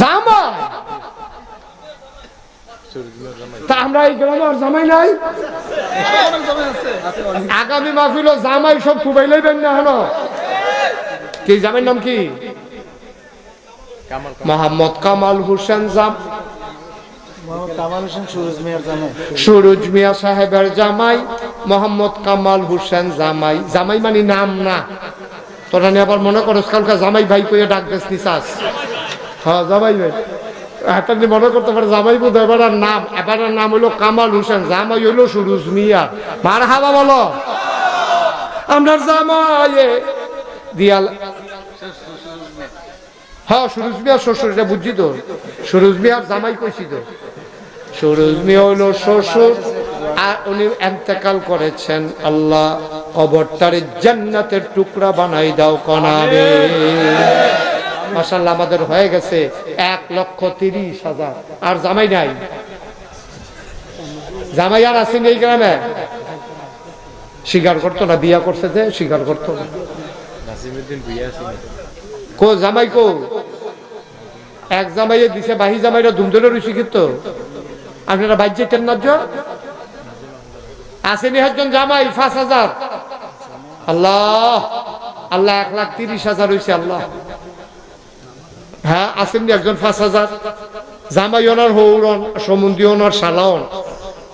জামাই। তা আমরা এই গ্রামে আর জামাই নাই? আগামী মাহফিল জামাই সব থুবাই লইবেন না হেন কি জামাইর নাম কি? মোহাম্মদ কামাল হোসেন জাম মোহাম্মদ কামাল হোসেন সুরজ মিয়া সাহেবের জামাই মোহাম্মদ কামাল হোসেন জামাই। জামাই মানে নাম না। তোরা নিয়ে আবার মনে করস কালকে জামাই ভাই কইয়ে ডাক দেস নিসাস। হ্যাঁ জামাই ভাই। নিয়ে মনে করতে পারে, জামাই বোধ এবার নাম এবার নাম হইল কামাল হোসেন, জামাই হইল সুরজ মিয়া। মার হাবা বলো। আমরা জামাই দিয়াল হ্যাঁ সুরজ মিয়া শ্বশুর, এটা বুঝছি তো। সুরজ মিয়ার জামাই কইছি তো। সুরজ মিয়া হইল শ্বশুর, আর উনি এন্তেকাল করেছেন, আল্লাহ কবরটারে জান্নাতের টুকরা বানাই দাও কনাবে মাসাল্লাহ আমাদের হয়ে গেছে এক লক্ষ তিরিশ হাজার। আর জামাই নাই। জামাই আর আছেন এই গ্রামে? স্বীকার করতো না বিয়া করছে যে স্বীকার করতো না। কো জামাই কো? এক জামাইয়ে দিছে বাহি জামাইরা ধুমধরে রুচি কিন্তু আপনারা বাইর যেতেন না? আসেনি একজন জামাই পাঁচ হাজার। আল্লাহ আল্লাহ এক লাখ তিরিশ হাজার হয়েছে আল্লাহ। হ্যাঁ আসেননি একজন পাঁচ হাজার? জামাই ওনার হৌরন সমুন্দি ওনার সালাওন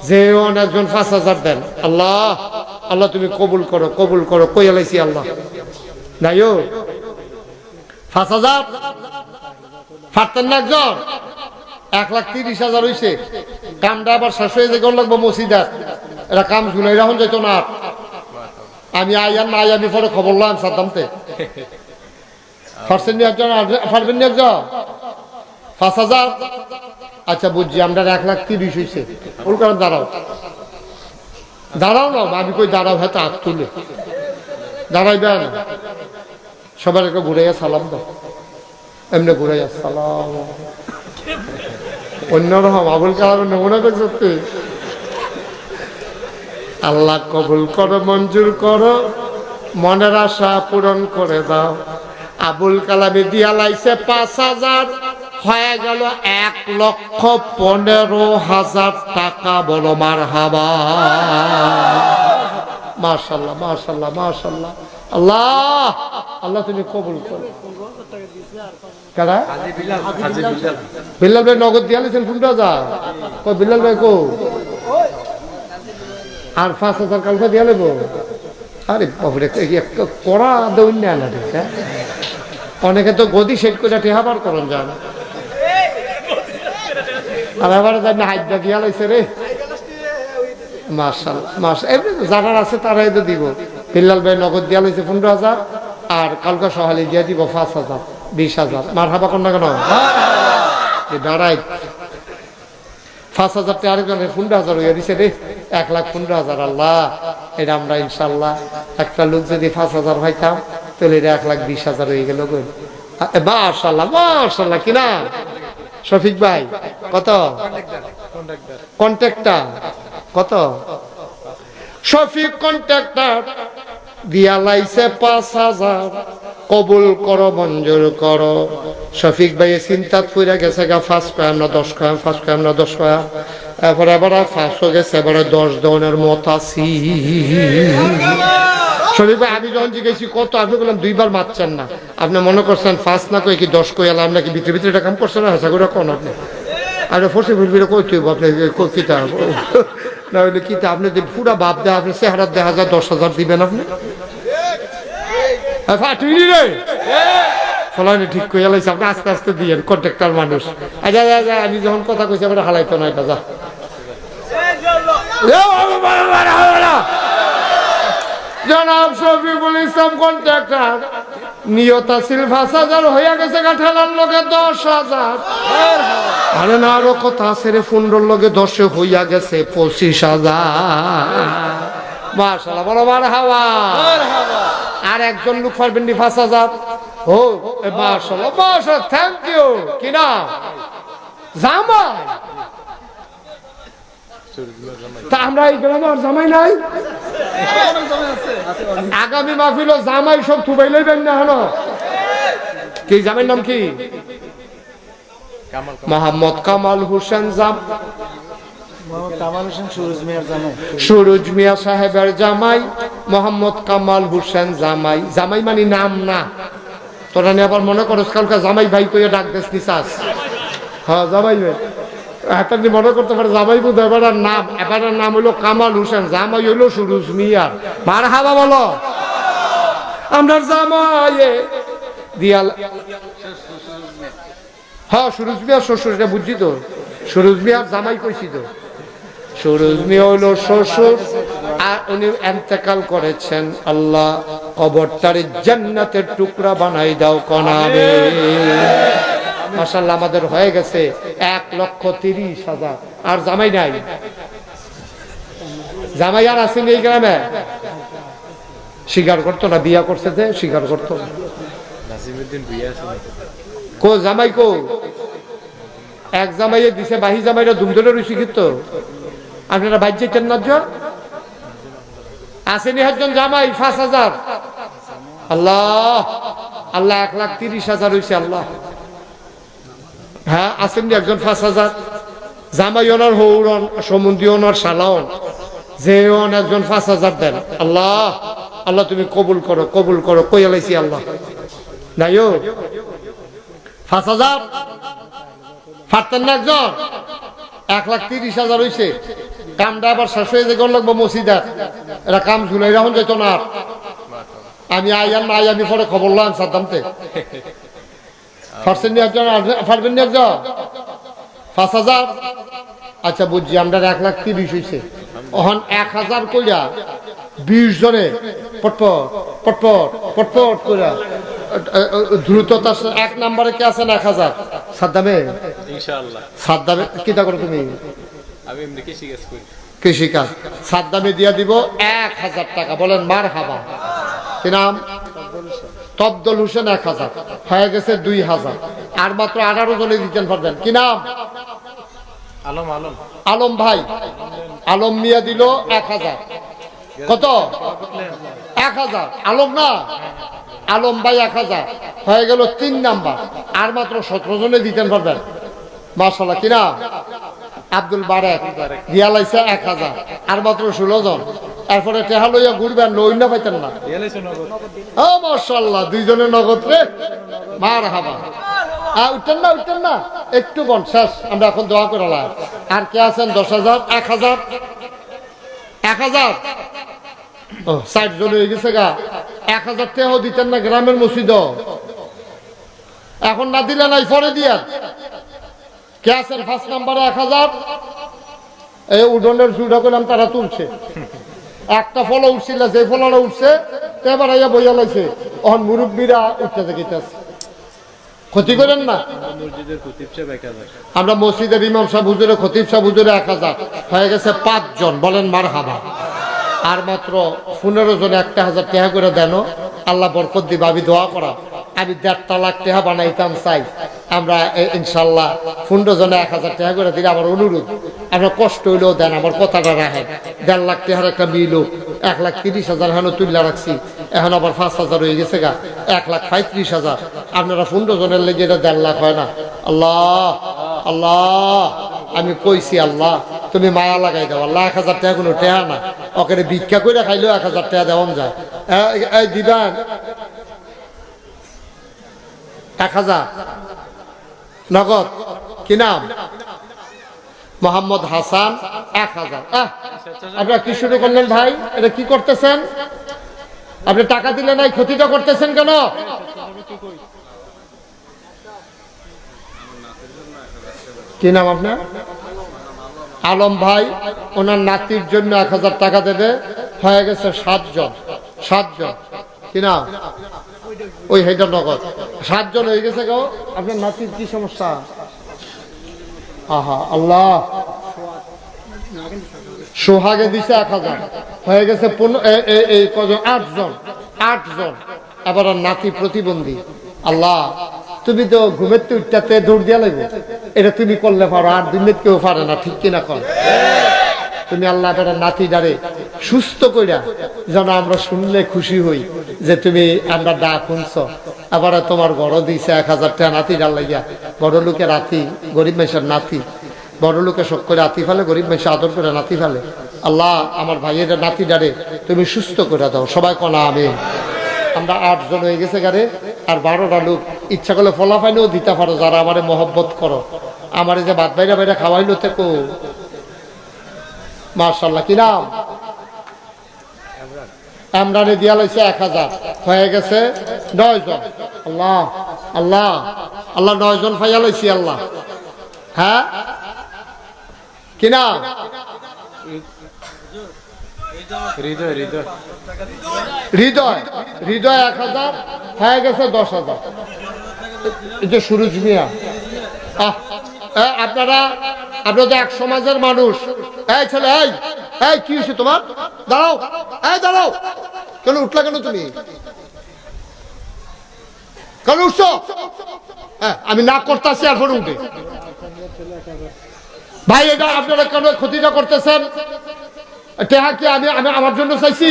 যে ওন একজন পাঁচ হাজার দেন। আল্লাহ আল্লাহ তুমি কবুল করো কবুল করো, কই এলাইছি আল্লাহ? নাই ও? পাঁচ হাজার? পারতেন না একজন? এক লাখ তিরিশ হাজার হয়েছে কামটা আবার শেষ হয়ে যে লাগবো মসজিদার এরা কাম ঝুলাই রাখুন যেত না। আমি আইয়ার না আই আমি পরে খবর লাম সাদ্দামতে। পারছেন একজন একজন পাঁচ হাজার? আচ্ছা বুঝছি, আমরা এক লাখ তিরিশ হয়েছে ওর কারণ দাঁড়াও। দাঁড়াও না, আমি কই দাঁড়াও হয়তো হাত তুলে। দাঁড়াইবেন। সবার একটা ঘুরে সালাম দাও। এমনি ঘুরে সালাম। অন্যরকম আবুল কালাম নমুনা করছ তুই আল্লাহ কবুল করো, মঞ্জুর করো, মনের আশা পূরণ করে দাও। আবুল কালামে দিয়া লাইছে পাঁচ হাজার। হয়ে গেল এক লক্ষ পনেরো হাজার টাকা বলো মার হাবা মাশাল্লাহ মাশাল্লাহ মাশাল্লাহ। আল্লাহ আল্লাহ তুমি কবুল করো। কারা? বিল্লাল ভাই নগদ দিয়া লিছেন কোনটা যা। কই বিল্লাল ভাই কো আর পাঁচ হাজার কালকে দিয়া লেবো। আরে বাবরে কড়া দৌড় না রে, হ্যাঁ? অনেকে তো গদি সেট করে টেহাবার করন যান। আর এবারে জানি হাইদা দিয়া লাইছে রে। মার্শাল মার্শাল এমনি যারা আছে তারাই তো দিব। বিল্লাল ভাই নগদ দিয়া লাইছে পনেরো হাজার, আর কালকে সকালে দিয়া দিব পাঁচ হাজার, বিশ হাজার। মার হাবা না কেন দাঁড়াই। পাঁচ হাজার টাকা আরেকজনের পনেরো হাজার হয়ে দিছে রে। এক লাখ পনেরো হাজার, আল্লাহ। এটা আমরা ইনশাল্লাহ একটা লোক যদি পাঁচ হাজার হইতাম তাহলে এক লাখ বিশ হাজার হয়ে গেল মার্শাল্লাহ মার্শাল্লাহ কিনা শফিক ভাই, কত? কন্ট্রাক্টর। কত? শফিক কন্ট্রাক্টর। দিয়া লাইছে পাঁচ হাজার। কবুল করো, মঞ্জুর করো। শফিক ভাই চিন্তাত ফুরে গেছে গা ফার্স্ট কয়াম না দশ কয়াম ফার্স্ট কয়াম না দশ কয়াম এবারে ফার্স্ট হয়ে গেছে, এবারে দশ দনের মত আছি। শরীফ ভাই আমি যখন জিজ্ঞেসি কত? আপনি বললাম দুইবার মারছেন না। আপনি মনে করছেন ফার্স্ট না কই কি দশ কই এলাম নাকি ভিতরে ভিতরে এটা কাম করছেন? না হাসা করে কোন আপনি? আরে ফসে ফিরবিরে কই তুই আপনি কিতা? না হইলে কিতা? আপনি যে পুরা বাপ দেয় আপনি চেহারা দেখা যায় দশ হাজার দিবেন আপনি। হ্যাঁ, ফাটুইনি রে। ফলানি ঠিক করে লাইছে। আপনি আস্তে আস্তে দিয়েন কন্ট্রাক্টর মানুষ। আচ্ছা আচ্ছা, আচ্ছা, আমি যখন কথা কইছি আবার হালাইতো না এটা যা এ বাবা, বাবা, বাবা, বাবা। জনাব শফিকুল ইসলাম কন্ট্রাক্টর নিয়ত আছিল পাঁচ হাজার, হইয়া গেছে গা ঠেলার লগে দশ হাজার। আরে না, আরও কথা আছে রে, পনেরোর লগে দশে হইয়া গেছে পঁচিশ হাজার। মাশাল্লাহ বড় হাওয়া আর একজন লোক পারবেন নি পাঁচ হাজার। ও মাশাল্লাহ মাশাল্লাহ থ্যাংক ইউ কিনা জামাই। তা আমরা এই গ্রামে আর জামাই নাই? আগামী মাহফিল জামাই সব থুবাই লইবেন না হলো কি জামাইয়ের নাম কি? মোহাম্মদ কামাল হোসেন জাম মোহাম্মদ সুরজ মিয়া সাহেবের জামাই মোহাম্মদ কামাল হোসেন জামাই। জামাই মানে নাম না। তোরা নিয়ে আবার মনে করস কালকে জামাই ভাই কইয়া ডাক দেশ নিসাস। হ্যাঁ জামাই ভাই। একটা নি মনে করতে পারে জামাই বুধ এবার নাম এবার নাম হইল কামাল হোসেন, জামাই হইল সুরজ মিয়া। মার হাবা বলো। আমরা জামাই দিয়াল হ্যাঁ সুরজ মিয়া শ্বশুর, এটা বুঝছি তো। সুরজ মিয়ার জামাই কইছি তো। সুরজ মিয়া হইল শ্বশুর, আর উনি এন্তেকাল করেছেন, আল্লাহ কবরটারে জান্নাতের টুকরা বানাই দাও কনাবে মাসাল্লাহ আমাদের হয়ে গেছে এক লক্ষ তিরিশ হাজার। আর জামাই নাই? জামাই আর আসেনি এই গ্রামে? স্বীকার করতো না বিয়া করছে যে স্বীকার করতো না। কো জামাই কো? এক জামাইয়ে দিছে বাহি জামাইরা দুমদলে রয়েছে কিন্তু। আপনারা বাইর যেতেন না জন আসেনি একজন জামাই পাঁচ হাজার? আল্লাহ আল্লাহ এক লাখ তিরিশ হাজার হয়েছে আল্লাহ। হ্যাঁ আসেননি একজন পাঁচ হাজার? জামাই ওনার হৌরন সমুন্দি ওনার সালাওন যে ওন একজন পাঁচ হাজার দেন। আল্লাহ আল্লাহ তুমি কবুল করো কবুল করো। কই আলাইছি আল্লাহ? নাইও পাঁচ হাজার? ফাটতেন না একজন? এক লাখ তিরিশ হাজার হয়েছে কামটা আবার শেষ হয়ে যে লাগবো মসজিদার এটা কাম ঝুলাই রাখুন যেত না আমি আইয়ার না আই আমি পরে খবর লাম সাদ্দামতে। ফাটছেন নি একজন ফাটবেন একজন পাঁচ হাজার? আচ্ছা বুঝছি আমরা এক লাখ তিরিশ হয়েছে ওখান এক হাজার কইরা বিশ জনে পটপট পটপট পটপট কইরা দ্রুততার সাথে এক নাম্বারে কে আছেন এক হাজার? সাদ্দামে? সাদ্দামে কিতা করো তুমি? কৃষি কাজ কৃষিকাজ সাদ্দামে দিয়া দিব এক হাজার টাকা বলেন মার হাবা কি নাম? তবদল হোসেন এক হাজার হয়ে গেছে দুই হাজার। আর মাত্র আঠারো জনে দিতেন পারবেন। কি নাম? আলম আলম। আলম ভাই আলম মিয়া দিল এক হাজার। কত? এক হাজার। আলম না? আলম ভাই এক হাজার। হয়ে গেল তিন নাম্বার। আর মাত্র সতেরো জনে দিতেন পারবেন। মার্শাল্লাহ কিনা আব্দুল বারেক দিয়া লাইছে এক হাজার। আর মাত্র ষোলো জন। এরপরে টেহা লইয়া ঘুরবেন লই না পাইতেন না। ও মার্শাল্লাহ দুইজনের নগদ রে। মার হাবা আ, উঠতেন না উঠতেন না। একটু বন শেষ আমরা এখন দোয়া করে লাই। আর কে আছেন? দশ হাজার এক হাজার? এক হাজার? ষাট জন হয়ে গেছে গা। এক হাজার টাকাও দিতেন না গ্রামের মসজিদ। এখন না দিলে নাই পরে দিয়া কে আছেন? ফার্স্ট নাম্বারে এক হাজার? এই উডনের জুড়া করলাম তারা তুলছে। একটা ফলো উঠছিল, যে ফলটা উঠছে এবার আইয়া বইয়া লাইছে। অহন মুরব্বীরা উঠতে দেখিতেছে ক্ষতি করেন না। আমরা মসজিদের ইমাম সাহেব, হুজুরে, খতিব হুজুরে এক হাজার। হয়ে গেছে পাঁচজন, বলেন মার হাবা আর মাত্র পনেরো জন একটা হাজার টাকা করে দেন। আল্লাহ বরকত দিবা, আমি দোয়া করা আমি দেড়টা লাখ টাকা বানাইতাম চাই। আমরা ইনশাল্লাহ পনেরো জনে এক হাজার টাকা করে দিলে আমার অনুরোধ। আপনার কষ্ট হইলেও দেন, আমার কথাটা রাখেন। দেড় লাখ টাকার একটা মিল এক লাখ তিরিশ হাজার এখন তুললা রাখছি। এখন আবার পাঁচ হাজার হয়ে গেছে গা। এক লাখ পঁয়ত্রিশ হাজার। আপনারা পনেরো জনের লেগে এটা দেড় লাখ হয় না। আল্লাহ আল্লাহ, আমি কইছি আল্লাহ, তুমি মায়া লাগাই দাও। আল্লাহ, এক হাজার টাকা কোনো টেহা না। ওকে ভিক্ষা করে খাইলেও এক হাজার টাকা দেওয়া যায়। দিবেন? এক হাজার। নগদ। কি নাম? মোহাম্মদ হাসান। এক হাজার। আপনারা কি শুরু করলেন ভাই? এটা কি করতেছেন? আপনি টাকা দিলে নাই, ক্ষতিটা করতেছেন কেন? কি নাম আপনার? আলম ভাই, ওনার নাতির জন্য এক হাজার টাকা দেবে। হয়ে গেছে সাতজন। সাতজন। কি নাম? ওই হেডার নগদ। সাতজন হয়ে গেছে গো। আপনার নাতির কি সমস্যা? আহা, আল্লাহ। সোহাগে দিছে এক হাজার। হয়ে গেছে আটজন। আটজন। আবার নাতি প্রতিবন্ধী। আল্লাহ, তুমি তো ঘুমের তো উঠতে দৌড় দিয়া লাগবে এটা তুমি করলে পারো দুই মিনিট কেউ পারে না, ঠিক কিনা কর তুমি আল্লাহ নাতি ডারে সুস্থ কইরা যেন আমরা শুনলে খুশি হই। যে তুমি আমরা ডাক শুনছ আবার তোমার বড় দিছে এক হাজার টাকা নাতি ডাল লাগিয়া। বড় লোকে রাতি গরিব মেশের নাতি। বড় লোকে শোক করে আতি ফেলে, গরিব মেশে আদর করে নাতি ফেলে। আল্লাহ আমার ভাইয়ের নাতি ডারে তুমি সুস্থ করে দাও। সবাই কনা আমি আমরা আটজন হয়ে গেছে গারে আর বারোটা লোক ইচ্ছা করলে ফলাফাইলেও দিতে পারো, যারা আমারে মহব্বত করো। আমারে যে বাদ বাইরে বাইরে খাওয়াইলো থেকো মার্শাল্লাহ কি নাম? আমরানে দিয়া লাইছে এক হাজার। হয়ে গেছে নয় জন। আল্লাহ আল্লাহ আল্লাহ নয় জন ফাইয়া লাইছি আল্লাহ। হ্যাঁ? কিনা হৃদয় হৃদয়। হৃদয় হৃদয় এক হাজার হয়ে গেছে দশ হাজার। এই যে সুরজ মিয়া। আপনারা আপনারা তো এক সমাজের মানুষ। এই ছেলে এই এই কি হয়েছে তোমার? দাঁড়াও এই দাঁড়াও। কেন উঠলা কেন তুমি? কেন উঠছো? হ্যাঁ, আমি না করতেছি আর উঠে ভাই এটা আপনারা কেন ক্ষতিটা করতেছেন? আমি আমার জন্য চাইছি?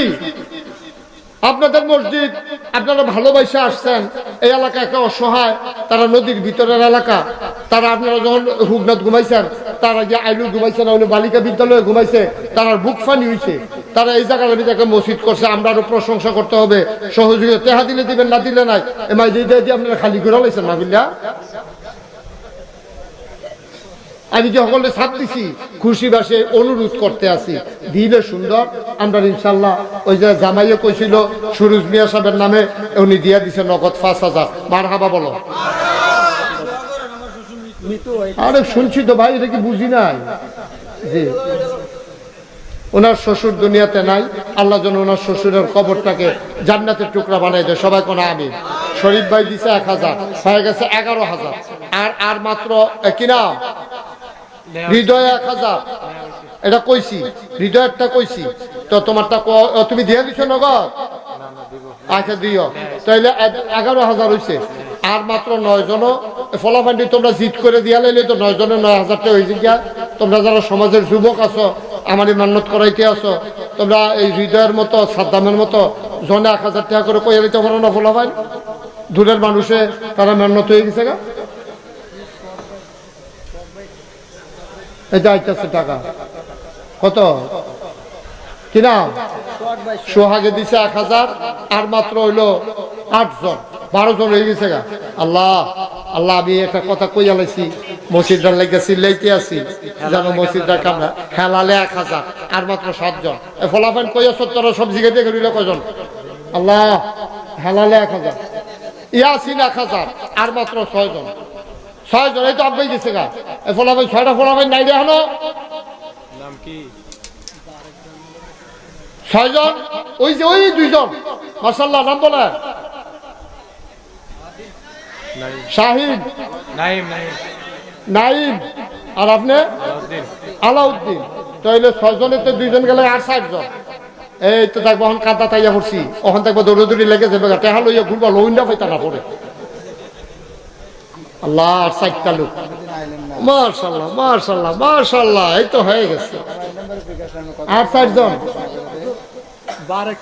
আপনাদের মসজিদ, আপনারা ভালোবাসে আসছেন, এই এলাকা একটা অসহায়, তারা নদীর ভিতরের এলাকা। তারা আপনারা যখন হুগনাথ ঘুমাইছেন, তারা যে আইলু ঘুমাইছেন ওই বালিকা বিদ্যালয়ে ঘুমাইছে তারা বুক ফানি হয়েছে তারা এই জায়গার ভিতরে একটা মসজিদ করছে, আমরা আরও প্রশংসা করতে হবে, সহযোগিতা। তেহা দিলে দিবেন, না দিলে নাই। এমআই দিয়ে দিয়ে আপনারা খালি করে লাইছেন না বুঝলা? আমি যে সকলে ছাপ দিছি খুশি বাসে অনুরোধ করতে আছি। দিলে সুন্দর আমরা ইনশাল্লাহ ওই যে জামাইয়ে কইছিল সুরুজ মিয়া সাহেবের নামে উনি দিয়া দিছে নগদ পাঁচ হাজার। মার হাবা বলো। আরে শুনছি তো ভাই এটা কি বুঝি নাই? জি। ওনার শ্বশুর দুনিয়াতে নাই আল্লাহ যেন ওনার শ্বশুরের কবরটাকে জান্নাতের টুকরা বানাই দেয়। সবাই কোনো আমি শরীফ ভাই দিছে এক হাজার হয়ে গেছে এগারো হাজার। আর আর মাত্র এ, কি নাম? হৃদয় এক হাজার। এটা কইছি হৃদয়েরটা কইছি। তো তোমারটা তুমি দিয়ে দিছো নগদ? আচ্ছা দিও। তাইলে এগারো হাজার হয়েছে আর মাত্র নয় জন ফলাফান্ডি তোমরা জিত করে দিয়া লাইলে তো নয় জনের নয় হাজারটা হয়েছে গিয়া তোমরা যারা সমাজের যুবক আছো আমার এই মান্যত করাইতে আছো তোমরা এই হৃদয়ের মতো সাদ্দামের মতো জনে এক হাজার টাকা করে কইয়া দিতে পারো না ফলাফাইন দূরের মানুষে তারা মান্যত হয়ে গেছে গা। এটা টাকা। কত? কি নাম? সোহাগে দিছে এক হাজার, আর মাত্র হইল আটজন বারো জন হয়ে গেছে গা। আল্লাহ আল্লাহ, আমি একটা কথা কইয়া লাইছি মসজিদটার লেগে চিল্লাইতে আছি। যেন মসজিদটার কামরা খেলালে এক হাজার, আর মাত্র সাতজন এ ফলাফান কইয়া সত্তর সব জিগে দিয়ে গেল কয়জন? আল্লাহ, হেলালে এক হাজার। ইয়াসিন এক হাজার, আর মাত্র ছয়জন ছয়জন এই তো আব্বাই গেছে গা। এ ফলাফান ছয়টা ফলাফান নাই হলো নাম কি? ছয়জন ওই যে ওই দুইজন। মার্শাল্লাহ নাম বলে। শাহিন। নাইম নাইম। আর আপনি? আলাউদ্দিন। তাইলে ছয়জনের তো দুইজন গেলে আর ষাটজন এই তো দেখব এখন কাদা তাইয়া পড়ছি। ওখান দেখব দৌড়ে দৌড়ি লেগে যাবে গা। টেহা লইয়া ঘুরবা লইন্ডা পাইতা না পড়ে। আল্লাহ আর ষাটটা লোক। মার্শাল্লাহ মার্শাল্লাহ মার্শাল্লাহ এই তো হয়ে গেছে। আর ষাটজন বারেক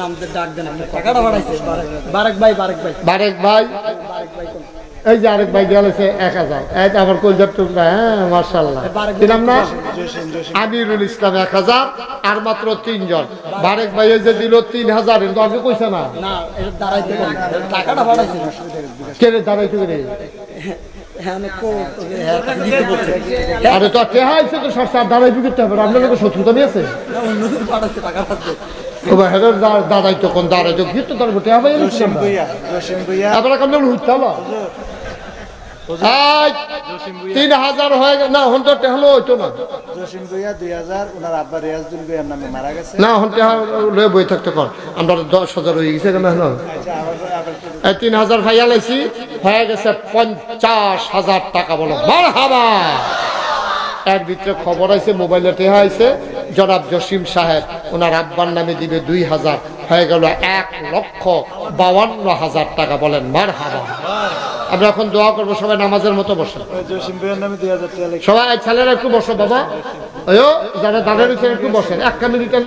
নাম ডাক দেন বারেক ভাই বারেক ভাই। বারেক ভাই? এই যে আরেক ভাই গেলেছে এক হাজার এই যে আমার কলজার টুকরা হ্যাঁ মার্শাল্লাহ দিলাম না? আমিরুল ইসলাম এক হাজার আর মাত্র তিনজন। বারেক ভাই যে দিল তিন হাজার কিন্তু আপনি কইছে না। না দাঁড়াইতে পারি টাকাটা বাড়াইছে কেড়ে দাঁড়াইতে হ্যাঁ কো হ্যাঁ আরে তো তো সব সার দাঁড়াইতে করতে হবে আপনার শত্রুতা নিয়ে আছে না, অন্য দিকে পাঠাচ্ছে টাকা পাচ্ছে হেডের দাঁড়াইতো কোন দাঁড়াইতো কি তো দাঁড়াবো টেহা ভাই কেমন তিন হাজার হয়ে গেল। না হন তো টেহলো না। জসিম ভুইয়া দুই হাজার ওনার আব্বা রিয়াজুল ভুইয়ার নামে মারা গেছে। না লয়ে বই থাকতে কর। আমরা তো দশ হাজার হয়ে গেছে কেন হলো? আচ্ছা তিন হাজার ভাইয়া লাইছি হয়ে গেছে পঞ্চাশ হাজার টাকা বলো। মার হাবা এর ভিতরে খবর আছে মোবাইলে টেহা আছে জনাব জসিম সাহেব ওনার আব্বার নামে দিবে দুই হাজার হয়ে গেল এক লক্ষ বাউান্ন হাজার টাকা বলেন। মার হাবা আমরা এখন দোয়া করব সবাই নামাজের মতো বসে সবাই ছেলেরা একটু বসো বাবা। যারা দাদার রয়েছেন একটু বসেন এক মিনিটের